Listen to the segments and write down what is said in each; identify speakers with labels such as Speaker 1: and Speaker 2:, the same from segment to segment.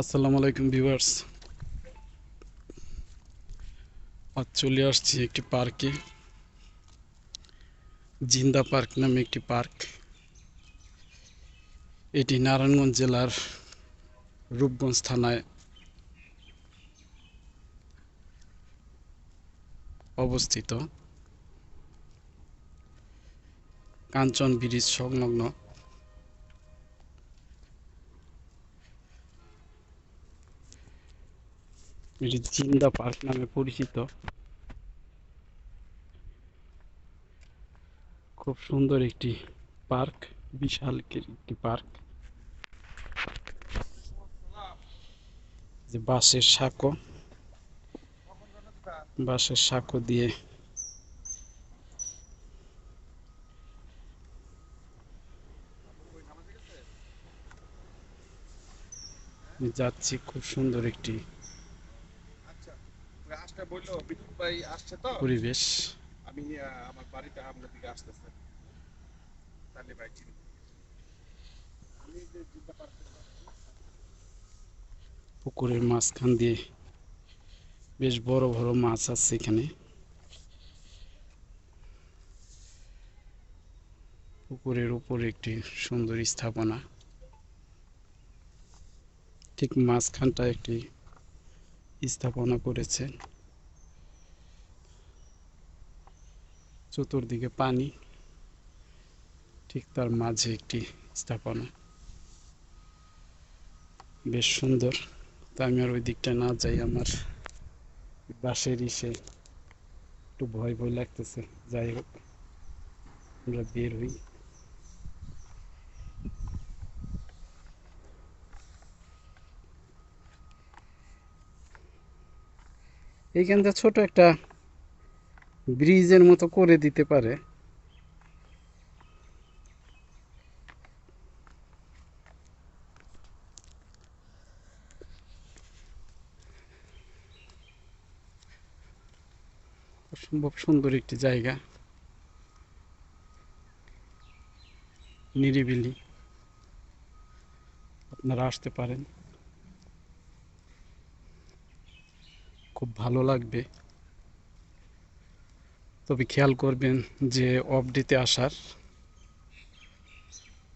Speaker 1: আসসালামু আলাইকুম ভিউয়ার্স। আজ চলে আসছি একটি পার্কে। জিন্দা পার্ক নামে একটি পার্ক। এটি নারায়ণগঞ্জ জেলার রূপগঞ্জ থানায় অবস্থিত। কাঞ্চন ব্রিজ সংলগ্ন। এটি জিন্দা পার্ক নামে পরিচিত। খুব সুন্দর একটি পার্ক, বিশাল একটি পার্ক। যে বাঁশের সাঁকো বাঁশের সাঁকো দিয়ে যাচ্ছি। খুব সুন্দর একটি
Speaker 2: বলল বিদ্যুৎ ভাই আসছে তো?
Speaker 1: পরিবেশ।
Speaker 2: আমি আমার বাড়িতে দিকে আসতেছে। তাহলে ভাই চিনি। আমি যে
Speaker 1: পুকুরের মাঝখান দিয়ে বেশ বড় বড় মাছ আছে এখানে। পুকুরের উপরে একটি সুন্দর স্থাপনা। ঠিক মাঝখানটা একটি স্থাপনা করেছে। চতুর্দিকে পানি, ঠিক তার মাঝে একটি স্থাপনা। বেশ সুন্দর। তা আমি আর ওই দিকটা না যাই, আমার বাসের ইসে একটু ভয় ভয় লাগতেছে। যাই হোক, আমরা বের হই। এইখানটা ছোট একটা ব্রিজের মতো করে দিতে পারে। অসম্ভব সুন্দর একটি জায়গা। নিরিবিলি। আপনারা আসতে পারেন। খুব ভালো লাগবে। তবে খেয়াল করবেন যে অফ ডেতে আসার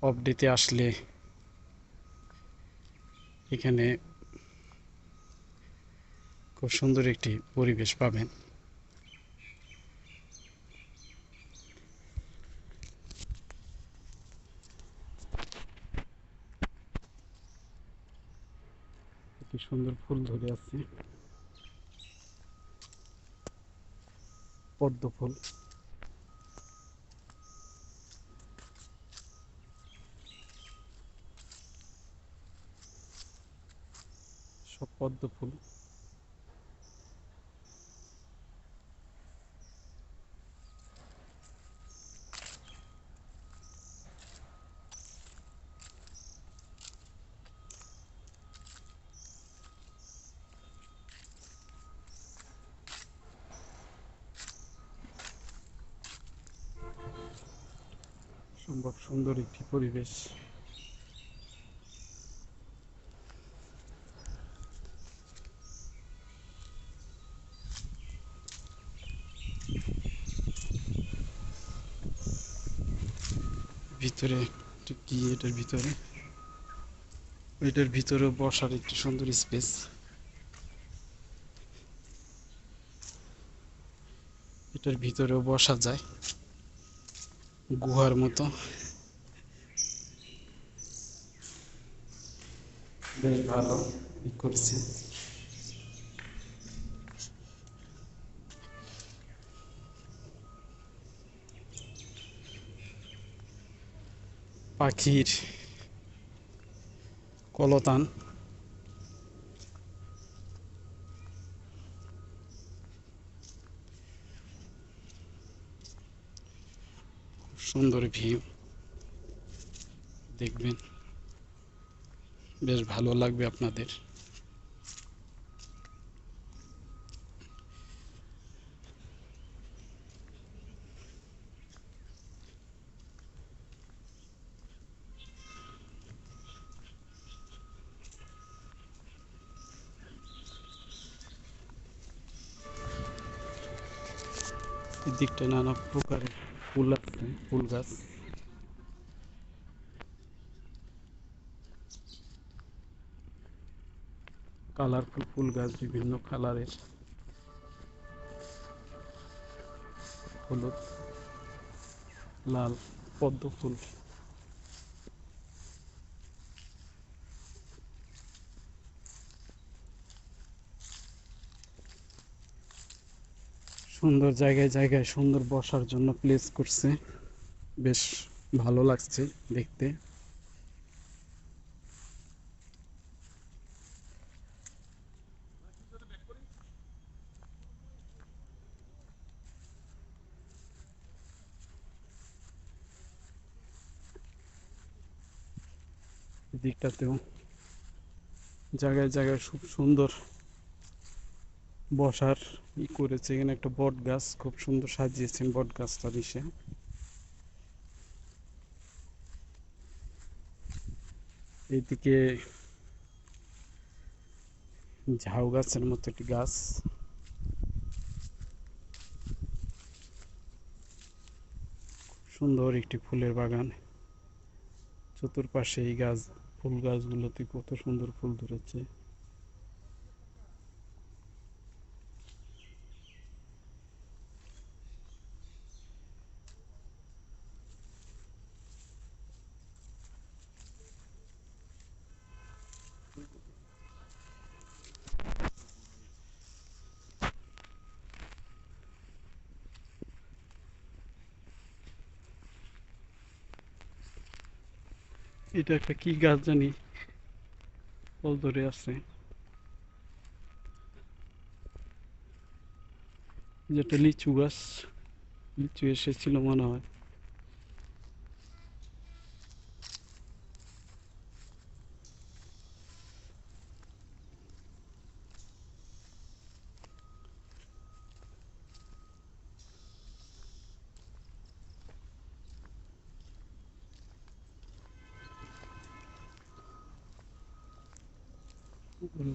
Speaker 1: অফ ডেতে আসলে এখানে খুব সুন্দর একটি পরিবেশ পাবেন। সুন্দর ফুল ধরে আছে। পদ্ম ফুল। সব পদ্ম ফুল। সম্ভব সুন্দর একটি পরিবেশ। ভিতরে কি এটার ভিতরে? এটার ভিতরে বসার একটি সুন্দর স্পেস। এটার ভিতরেও বসা যায়। গুহার মতো। বেশ ভালো করছে। পাখির কলতান। सुंदर भिव देखें बस भलो लगे अपन दिक्ट नाना प्रकार ফুল আছে ফুল গাছ। কালারফুল ফুল গাছ বিভিন্ন কালারের। হলুদ লাল পদ্ম ফুল। সুন্দর জায়গায় জায়গায় সুন্দর বসার জন্য প্লেস করছে। বেশ ভালো লাগছে দেখতে। দিকটাতেও জায়গায় জায়গায় খুব সুন্দর বসার ই করেছে। এখানে একটা বট গাছ, খুব সুন্দর সাজিয়েছেন বট গাছটা দিশে এইদিকে ঝাউ গাছের মতো একটি গাছ। সুন্দর একটি ফুলের বাগান। চতুর্পাশে এই গাছ, ফুল গাছগুলোতে কত সুন্দর ফুল ধরেছে। এটা একটা কি গাছ জানি? ফল ধরে আছে। যেটা লিচু গাছ। লিচু এসেছিল মনে হয়।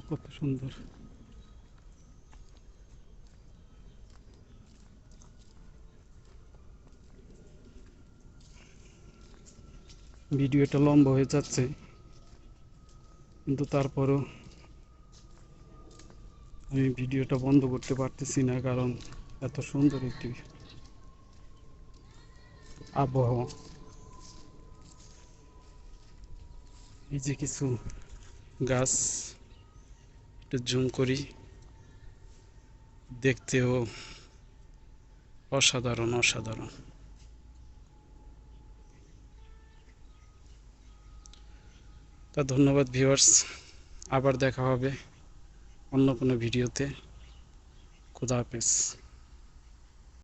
Speaker 1: কত সুন্দর। ভিডিওটা লম্বা হয়ে যাচ্ছে, কিন্তু তারপরও আমি ভিডিওটা বন্ধ করতে পারতেছি না, কারণ এত সুন্দর একটি আবহাওয়া। এই যে কিছু গাছ একটু জুম করি, দেখতেও অসাধারণ অসাধারণ। তা ধন্যবাদ ভিউয়ার্স আবার দেখা হবে অন্য কোনো ভিডিওতে খুদা হাফেজ।